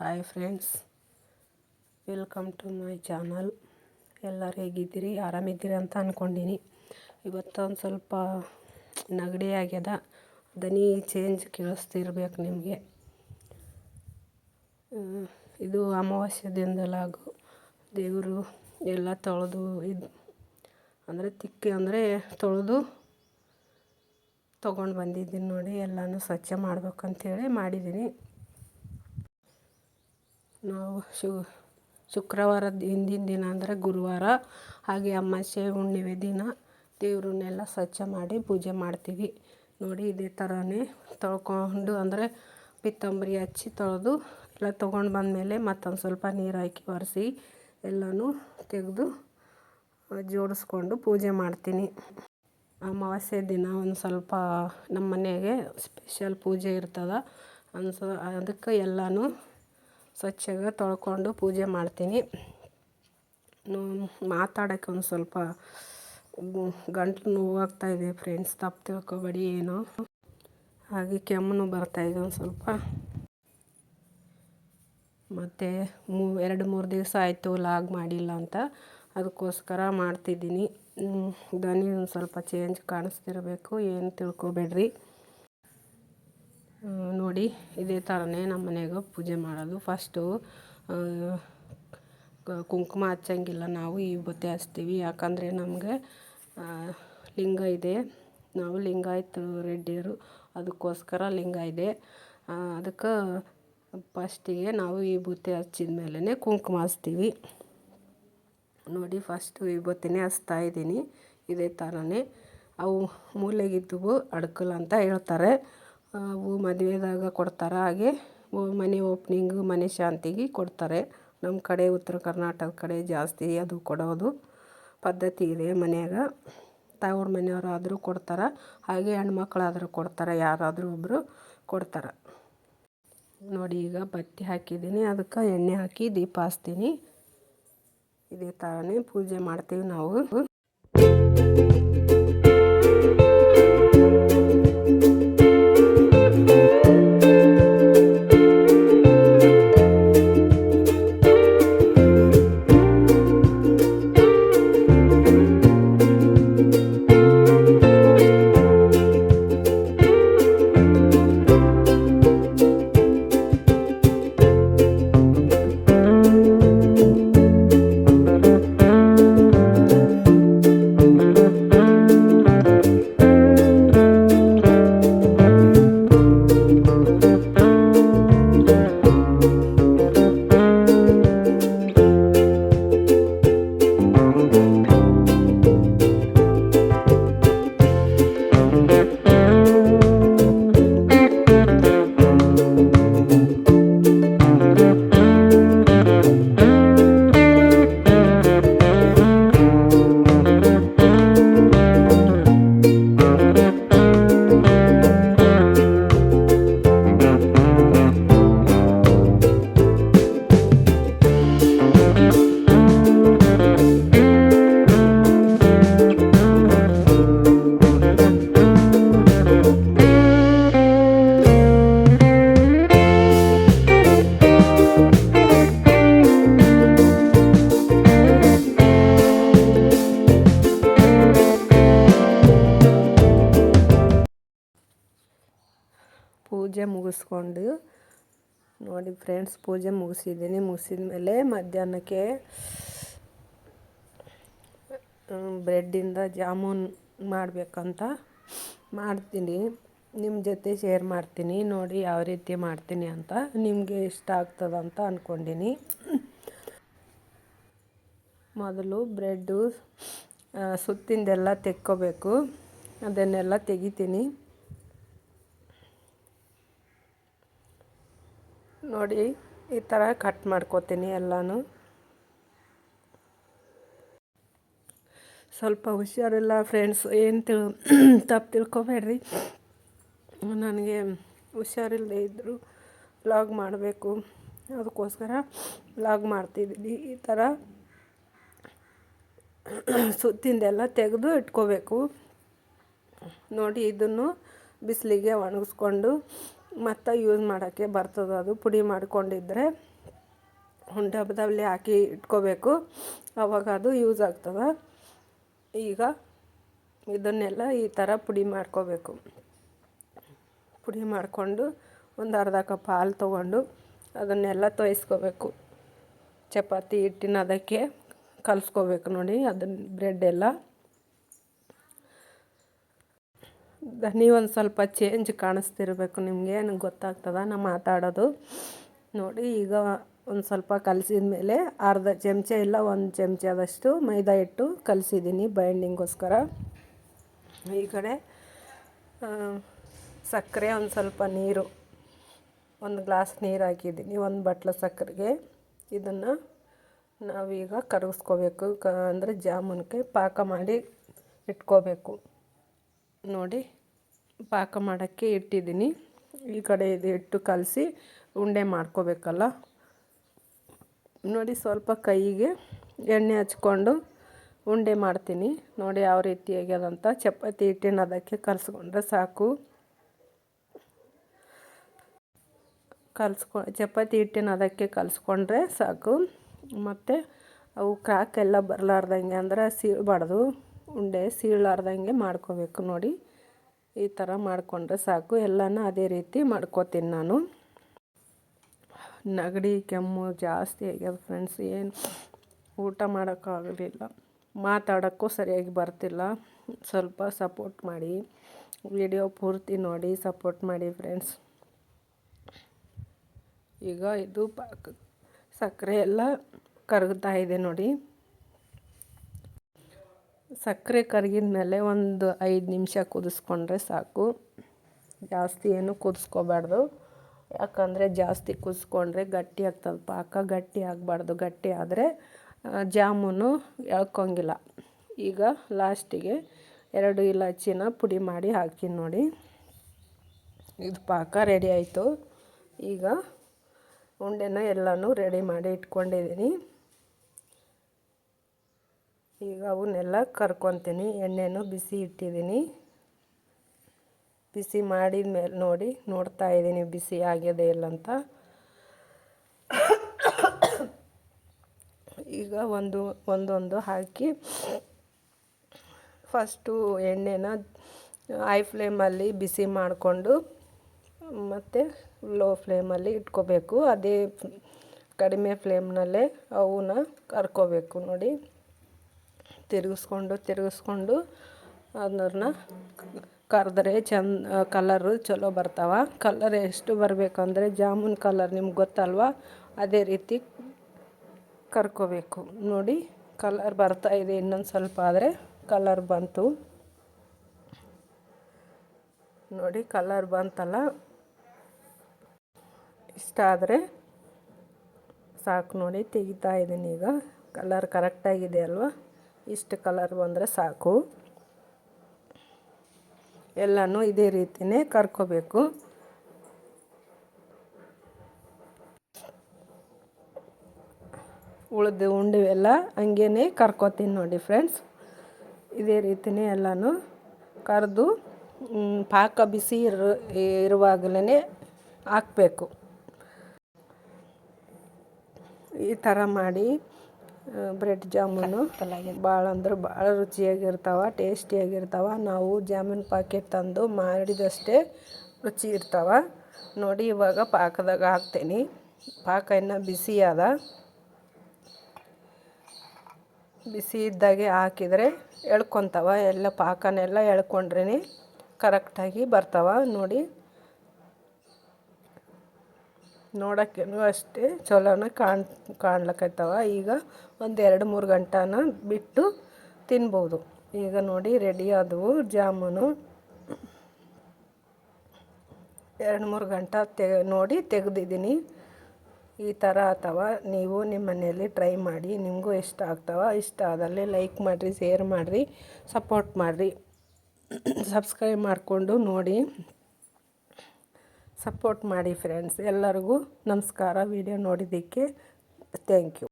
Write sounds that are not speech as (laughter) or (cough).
Hi friends welcome to my channel ಎಲ್ಲರೂ ಹೇಗಿದ್ದೀರಿ? ಆರಾಮಿದ್ದೀರಿ ಅಂತ ಅಂದ್ಕೊಂಡಿನಿ ಇವತ್ತೊಂದು ಸ್ವಲ್ಪ ನೆಗಡಿ ಆಗ್ಯದ. ದನಿ ಚೇಂಜ್ ಕೇಳಿಸ್ತಿರ್ಬೇಕು ನಿಮಗೆ. ಇದು ಅಮಾವಾಸ್ಯೆ ದಿನದಲ್ಲಾಗು ದೇವರು ಎಲ್ಲ ತೊಳೆದು ಇದು, ಅಂದರೆ ತಿಕ್ಕಿ, ಅಂದರೆ ತೊಳೆದು ತೊಗೊಂಡು ಬಂದಿದ್ದೀನಿ ನೋಡಿ, ಎಲ್ಲನೂ ಸ್ವಚ್ಛ ಮಾಡ್ಬೇಕಂತೇಳಿ ಮಾಡಿದ್ದೀನಿ ನಾವು ಶು ಶುಕ್ರವಾರದ ಹಿಂದಿನ ದಿನ ಅಂದರೆ ಗುರುವಾರ, ಹಾಗೆ ಅಮಾವಾಸ್ಯೆ ಹುಣ್ಣಿಮೆ ದಿನ ದೇವ್ರನ್ನೆಲ್ಲ ಸ್ವಚ್ಛ ಮಾಡಿ ಪೂಜೆ ಮಾಡ್ತೀವಿ. ನೋಡಿ ಇದೇ ಥರನೇ ತೊಳ್ಕೊಂಡು ಅಂದರೆ ಪಿತ್ತಂಬರಿ ಹಚ್ಚಿ ತೊಳೆದು ಎಲ್ಲ ತೊಗೊಂಡು ಬಂದಮೇಲೆ ಮತ್ತೊಂದು ಸ್ವಲ್ಪ ನೀರು ಹಾಕಿ ಒರೆಸಿ ಎಲ್ಲನೂ ತೆಗೆದು ಜೋಡಿಸ್ಕೊಂಡು ಪೂಜೆ ಮಾಡ್ತೀನಿ. ಅಮಾವಾಸ್ಯೆ ದಿನ ಒಂದು ಸ್ವಲ್ಪ ನಮ್ಮ ಮನೆಗೆ ಸ್ಪೆಷಲ್ ಪೂಜೆ ಇರ್ತದೆ. ಅನ್ಸ, ಅದಕ್ಕೆ ಎಲ್ಲನೂ ಸ್ವಚ್ಛಗೆ ತೊಳ್ಕೊಂಡು ಪೂಜೆ ಮಾಡ್ತೀನಿ. ಮಾತಾಡೋಕ್ಕೆ ಒಂದು ಸ್ವಲ್ಪ ಗಂಟ್ಲು ನೋವಾಗ್ತಾಯಿದೆ ಫ್ರೆಂಡ್ಸ್ ತಪ್ಪು ತಿಳ್ಕೊಬೇಡಿ ಏನು. ಹಾಗೆ ಕೆಮ್ಮು ಬರ್ತಾಯಿದೆ ಒಂದು ಸ್ವಲ್ಪ. ಮತ್ತು ಮೂ, ಎರಡು ಮೂರು ದಿವಸ ಆಯಿತು ಲಾಗ್ ಮಾಡಿಲ್ಲ ಅಂತ. ಅದಕ್ಕೋಸ್ಕರ ಮಾಡ್ತಿದ್ದೀನಿ. ದನಿ ಒಂದು ಸ್ವಲ್ಪ ಚೇಂಜ್ ಕಾಣಿಸ್ತಿರಬೇಕು, ಏನು ತಿಳ್ಕೊಬೇಡ್ರಿ. ನೋಡಿ, ಇದೇ ಥರನೇ ನಮ್ಮ ಮನೆಯಾಗ ಪೂಜೆ ಮಾಡೋದು. ಫಸ್ಟು ಕುಂಕುಮ ಹಚ್ಚಂಗಿಲ್ಲ ನಾವು, ಈ ಬೊತ್ತೆ ಹಚ್ತೀವಿ. ಯಾಕಂದರೆ ನಮಗೆ ಲಿಂಗ ಇದೆ. ನಾವು ಲಿಂಗಾಯತ ರೆಡ್ಡಿಯರು, ಅದಕ್ಕೋಸ್ಕರ ಲಿಂಗ ಇದೆ. ಅದಕ್ಕೆ ಫಸ್ಟಿಗೆ ನಾವು ಈ ಬುತ್ತಿ ಹಚ್ಚಿದ ಮೇಲೇ ಕುಂಕುಮ ಹಚ್ತೀವಿ. ನೋಡಿ ಫಸ್ಟು ವಿಭೂತಿನೇ ಹಚ್ತಾ ಇದ್ದೀನಿ. ಇದೇ ಥರನೇ ಅವು ಮೂಲೆಗಿದ್ದವು ಅಡ್ಕಲ್ ಅಂತ ಹೇಳ್ತಾರೆ. ಅವು ಮದುವೆದಾಗ ಕೊಡ್ತಾರೆ. ಹಾಗೆ ಮನೆ ಓಪ್ನಿಂಗು ಮನೆ ಶಾಂತಿಗೆ ಕೊಡ್ತಾರೆ. ನಮ್ಮ ಕಡೆ ಉತ್ತರ ಕರ್ನಾಟಕದ ಕಡೆ ಜಾಸ್ತಿ ಅದು ಕೊಡೋದು ಪದ್ಧತಿ ಇದೆ ಮನೆಯಾಗ. ಮನ್ಯಾಗ ಮನೆಯವರು ಆದರೂ ಕೊಡ್ತಾರೆ. ಹಾಗೆ ಹೆಣ್ಮಕ್ಳಾದರೂ ಕೊಡ್ತಾರೆ. ಯಾರಾದರೂ ಒಬ್ಬರು ಕೊಡ್ತಾರೆ. ನೋಡಿ ಈಗ ಬತ್ತಿ ಹಾಕಿದ್ದೀನಿ. ಅದಕ್ಕೆ ಎಣ್ಣೆ ಹಾಕಿ ದೀಪ ಹಚ್ತೀನಿ. ಇದೇ ಥರನೇ ಪೂಜೆ ಮಾಡ್ತೀವಿ ನಾವು. ಮುಗಿಸ್ಕೊಂಡು ನೋಡಿ ಫ್ರೆಂಡ್ಸ್, ಪೂಜೆ ಮುಗಿಸಿದ್ದೀನಿ. ಮುಗಿಸಿದ ಮೇಲೆ ಮಧ್ಯಾಹ್ನಕ್ಕೆ ಬ್ರೆಡ್ಡಿಂದ ಜಾಮೂನ್ ಮಾಡಬೇಕಂತ ಮಾಡ್ತೀನಿ. ನಿಮ್ಮ ಜೊತೆ ಶೇರ್ ಮಾಡ್ತೀನಿ. ನೋಡಿ ಯಾವ ರೀತಿ ಮಾಡ್ತೀನಿ ಅಂತ. ನಿಮಗೆ ಇಷ್ಟ ಆಗ್ತದಂತ ಅಂದ್ಕೊಂಡಿನಿ ಮೊದಲು ಬ್ರೆಡ್ಡು ಸುತ್ತಿಂದೆಲ್ಲ ತೆಕ್ಕೋಬೇಕು. ಅದನ್ನೆಲ್ಲ ತೆಗಿತೀನಿ. ನೋಡಿ, ಈ ಥರ ಕಟ್ ಮಾಡ್ಕೋತೀನಿ ಎಲ್ಲನೂ. ಸ್ವಲ್ಪ ಹುಷಾರಿಲ್ಲ ಫ್ರೆಂಡ್ಸ್ ಏನು ತಿಳ್, (clears throat) ತಪ್ಪು ತಿಳ್ಕೊಬೇಡ್ರಿ. ನನಗೆ ಹುಷಾರಿಲ್ಲದೆ ಇದ್ದರು ಲಾಗ್ ಮಾಡಬೇಕು. ಅದಕ್ಕೋಸ್ಕರ ವ್ಲಾಗ್ ಮಾಡ್ತಿದ್ದೀನಿ ಈ ಥರ (clears throat) ಸುತ್ತಿಂದೆಲ್ಲ ತೆಗೆದು ಇಟ್ಕೋಬೇಕು. ನೋಡಿ, ಇದನ್ನು ಬಿಸಿಲಿಗೆ ಒಣಗಿಸ್ಕೊಂಡು ಮತ್ತು ಯೂಸ್ ಮಾಡೋಕ್ಕೆ ಬರ್ತದೆ. ಅದು ಪುಡಿ ಮಾಡಿಕೊಂಡಿದ್ರೆ ಡಬ್ಬದಲ್ಲಿ ಹಾಕಿ ಇಟ್ಕೋಬೇಕು. ಅವಾಗ ಅದು ಯೂಸ್ ಆಗ್ತದೆ. ಈಗ ಇದನ್ನೆಲ್ಲ ಈ ಥರ ಪುಡಿ ಮಾಡ್ಕೋಬೇಕು. ಪುಡಿ ಮಾಡಿಕೊಂಡು ಒಂದು ಅರ್ಧ ಕಪ್ ಹಾಲು ತೊಗೊಂಡು ಅದನ್ನೆಲ್ಲ ತೋಯಿಸ್ಕೋಬೇಕು. ಚಪಾತಿ ಹಿಟ್ಟಿನ ಅದಕ್ಕೆ ಕಲಿಸ್ಕೋಬೇಕು ನೋಡಿ ಅದನ್ನ ಬ್ರೆಡ್ ಎಲ್ಲ. ನೀವೊಂದು ಸ್ವಲ್ಪ ಚೇಂಜ್ ಕಾಣಿಸ್ತಿರ್ಬೇಕು ನಿಮಗೆ ನನಗೆ ಗೊತ್ತಾಗ್ತದ ನಾ ಮಾತಾಡೋದು. ನೋಡಿ, ಈಗ ಒಂದು ಸ್ವಲ್ಪ ಕಲಸಿದ ಮೇಲೆ ಅರ್ಧ ಚಮಚ ಇಲ್ಲ, ಒಂದು ಚಮಚದಷ್ಟು ಮೈದಾ ಹಿಟ್ಟು ಕಲಸಿದ್ದೀನಿ ಬೈಂಡಿಂಗೋಸ್ಕರ ಈ ಕಡೆ ಸಕ್ಕರೆ ಒಂದು ಸ್ವಲ್ಪ ನೀರು, ಒಂದು ಗ್ಲಾಸ್ ನೀರು ಹಾಕಿದ್ದೀನಿ ಒಂದು ಬಟ್ಲು ಸಕ್ಕರೆಗೆ. ಇದನ್ನು ನಾವೀಗ ಕರಗಿಸ್ಕೋಬೇಕು, ಕ, ಅಂದರೆ ಜಾಮೂನ್ಗೆ ಪಾಕ ಮಾಡಿ ಇಟ್ಕೋಬೇಕು. ನೋಡಿ ಪಾಕ ಮಾಡೋಕ್ಕೆ ಇಟ್ಟಿದ್ದೀನಿ. ಈ ಕಡೆ ಇದು ಹಿಟ್ಟು ಕಲಸಿ ಉಂಡೆ ಮಾಡ್ಕೋಬೇಕಲ್ಲ. ನೋಡಿ ಸ್ವಲ್ಪ ಕೈಗೆ ಎಣ್ಣೆ ಹಚ್ಕೊಂಡು ಉಂಡೆ ಮಾಡ್ತೀನಿ. ನೋಡಿ ಯಾವ ರೀತಿ ಆಗ್ಯದಂತ ಚಪಾತಿ ಹಿಟ್ಟಿನ ಅದಕ್ಕೆ ಕಲಸ್ಕೊಂಡ್ರೆ ಸಾಕು. ಕಲಸ್ಕೊ ಚಪಾತಿ ಹಿಟ್ಟಿನ ಅದಕ್ಕೆ ಕಲಸ್ಕೊಂಡ್ರೆ ಸಾಕು. ಮತ್ತು ಅವು ಕ್ರಾಕ್ ಎಲ್ಲ ಬರಲಾರ್ದಂಗೆ ಅಂದ್ರೆ ಸೀಳಬಾರ್ದು. ಉಂಡೆ ಸೀಳಾರ್ದಂಗೆ ಮಾಡ್ಕೋಬೇಕು ನೋಡಿ. ಈ ಥರ ಮಾಡಿಕೊಂಡ್ರೆ ಸಾಕು. ಎಲ್ಲನೂ ಅದೇ ರೀತಿ ಮಾಡ್ಕೋತೀನಿ ನಾನು. ನೆಗಡಿ, ಕೆಮ್ಮು ಜಾಸ್ತಿ ಆಗ್ಯದ ಫ್ರೆಂಡ್ಸ್ ಏನು ಊಟ ಮಾಡೋಕ್ಕಾಗಲಿಲ್ಲ. ಮಾತಾಡೋಕ್ಕೂ ಸರಿಯಾಗಿ ಬರ್ತಿಲ್ಲ. ಸ್ವಲ್ಪ ಸಪೋರ್ಟ್ ಮಾಡಿ ವಿಡಿಯೋ ಪೂರ್ತಿ ನೋಡಿ ಸಪೋರ್ಟ್ ಮಾಡಿ ಫ್ರೆಂಡ್ಸ್ ಈಗ ಇದು ಪಾಕ ಸಕ್ಕರೆ ಎಲ್ಲ ಕರಗ್ತಾ ಇದೆ ನೋಡಿ. ಸಕ್ಕರೆ ಕರಗಿದ ಮೇಲೆ ಒಂದು ಐದು ನಿಮಿಷ ಕುದಿಸ್ಕೊಂಡ್ರೆ ಸಾಕು. ಜಾಸ್ತಿ ಏನು ಕುದಿಸ್ಕೋಬಾರ್ದು. ಯಾಕಂದರೆ ಜಾಸ್ತಿ ಕುದಿಸ್ಕೊಂಡ್ರೆ ಗಟ್ಟಿ ಆಗ್ತದೆ. ಪಾಕ ಗಟ್ಟಿ ಆಗಬಾರ್ದು. ಗಟ್ಟಿ ಆದರೆ ಜಾಮೂನು ಎಳ್ಕೊಂಗಿಲ್ಲ. ಈಗ ಲಾಸ್ಟಿಗೆ ಎರಡು ಇಲಾಚಿನ ಪುಡಿ ಮಾಡಿ ಹಾಕಿ ನೋಡಿ. ಇದು ಪಾಕ ರೆಡಿ ಆಯಿತು. ಈಗ ಉಂಡೆನ ಎಲ್ಲನೂ ರೆಡಿ ಮಾಡಿ ಇಟ್ಕೊಂಡಿದ್ದೀನಿ. ಈಗ ಅವನ್ನೆಲ್ಲ ಕರ್ಕೊತೀನಿ. ಎಣ್ಣೆನೂ ಬಿಸಿ ಇಟ್ಟಿದ್ದೀನಿ. ಬಿಸಿ ಮಾಡಿದ ಮೇಲೆ ನೋಡಿ ನೋಡ್ತಾ ಇದ್ದೀನಿ ಬಿಸಿ ಆಗಿದೆ ಇಲ್ಲ ಅಂತ. ಈಗ ಒಂದು, ಒಂದೊಂದು ಹಾಕಿ ಫಸ್ಟು ಎಣ್ಣೆನ ಹೈ ಫ್ಲೇಮಲ್ಲಿ ಬಿಸಿ ಮಾಡಿಕೊಂಡು ಮತ್ತು ಲೋ ಫ್ಲೇಮಲ್ಲಿ ಇಟ್ಕೋಬೇಕು. ಅದೇ ಕಡಿಮೆ ಫ್ಲೇಮ್ನಲ್ಲೇ ಅವನ್ನ ಕರ್ಕೋಬೇಕು ನೋಡಿ. ತಿರುಗಿಸ್ಕೊಂಡು ತಿರುಗಿಸ್ಕೊಂಡು ಅದನ್ನ ಕರೆದ್ರೆ ಚೆಂದ, ಕಲರು ಚಲೋ ಬರ್ತಾವೆ. ಕಲರ್ ಎಷ್ಟು ಬರಬೇಕಂದ್ರೆ ಜಾಮೂನ್ ಕಲರ್ ನಿಮ್ಗೆ ಗೊತ್ತಲ್ವ? ಅದೇ ರೀತಿ ಕರ್ಕೋಬೇಕು. ನೋಡಿ, ಕಲರ್ ಬರ್ತಾ ಇದೆ ಇನ್ನೊಂದು ಸ್ವಲ್ಪ ಆದರೆ ಕಲರ್ ಬಂತು. ನೋಡಿ, ಕಲರ್ ಬಂತಲ್ಲ? ಇಷ್ಟ ಆದರೆ ಸಾಕು ನೋಡಿ, ತೆಗಿತಾ ಇದ್ದೀನಿ ಈಗ. ಕಲರ್ ಕರೆಕ್ಟಾಗಿದೆ ಅಲ್ವಾ? ಇಷ್ಟು ಕಲರ್ ಬಂದರೆ ಸಾಕು. ಎಲ್ಲನೂ ಇದೇ ರೀತಿಯೇ ಕರ್ಕೋಬೇಕು. ಉಳಿದು ಉಂಡೆವೆಲ್ಲ ಹಂಗೇ ಕರ್ಕೋತೀನಿ ನೋಡಿ ಫ್ರೆಂಡ್ಸ್. ಇದೇ ರೀತಿಯೇ ಎಲ್ಲನೂ ಕರೆದು ಪಾಕ ಬಿಸಿ ಇರು ಇರುವಾಗಲೇ ಹಾಕಬೇಕು. ಈ ಥರ ಮಾಡಿ ಬ್ರೆಡ್ ಜಾಮೂನು ಭಾಳ ಅಂದ್ರೆ ಭಾಳ ರುಚಿಯಾಗಿರ್ತಾವೆ ಟೇಸ್ಟಿಯಾಗಿರ್ತಾವೆ. ನಾವು ಜಾಮೂನ್ ಪಾಕೆಟ್ ತಂದು ಮಾಡಿದಷ್ಟೇ ರುಚಿ ಇರ್ತಾವೆ ನೋಡಿ ಇವಾಗ ಪಾಕದಾಗ ಹಾಕ್ತೀನಿ. ಪಾಕ ಇನ್ನು ಬಿಸಿ ಅದ. ಬಿಸಿ ಇದ್ದಾಗೆ ಹಾಕಿದರೆ ಎಳ್ಕೊತಾವ. ಎಲ್ಲ ಪಾಕನೆಲ್ಲ ಎಳ್ಕೊಂಡ್ರೆ ಕರೆಕ್ಟಾಗಿ ಬರ್ತಾವೆ. ನೋಡಿ ನೋಡೋಕ್ಕೇನು ಅಷ್ಟೇ ಚಲೋನ ಕಾಣ್ ಕಾಣ್ಲಕ್ಕೈತವ ಈಗ ಒಂದು ಎರಡು ಮೂರು ಗಂಟೆನ ಬಿಟ್ಟು ತಿನ್ಬೋದು. ಈಗ ನೋಡಿ ರೆಡಿ ಆದವು ಜಾಮೂನು. ಎರಡು ಮೂರು ಗಂಟೆ ತೆ ನೋಡಿ ತೆಗೆದಿದ್ದೀನಿ. ಈ ಥರ ಆತವ. ನೀವು ನಿಮ್ಮ ಮನೆಯಲ್ಲಿ ಟ್ರೈ ಮಾಡಿ, ನಿಮಗೂ ಇಷ್ಟ ಆಗ್ತವ. ಇಷ್ಟ ಆದಲ್ಲಿ ಲೈಕ್ ಮಾಡಿರಿ ಶೇರ್ ಮಾಡಿರಿ ಸಪೋರ್ಟ್ ಮಾಡಿರಿ. ಸಬ್ಸ್ಕ್ರೈಬ್ ಮಾಡಿಕೊಂಡು ನೋಡಿ. ಸಪೋರ್ಟ್ ಮಾಡಿ ಫ್ರೆಂಡ್ಸ್ ಎಲ್ಲರಿಗೂ ನಮಸ್ಕಾರ. ವಿಡಿಯೋ ನೋಡಿದ್ದಕ್ಕೆ ಥ್ಯಾಂಕ್ ಯು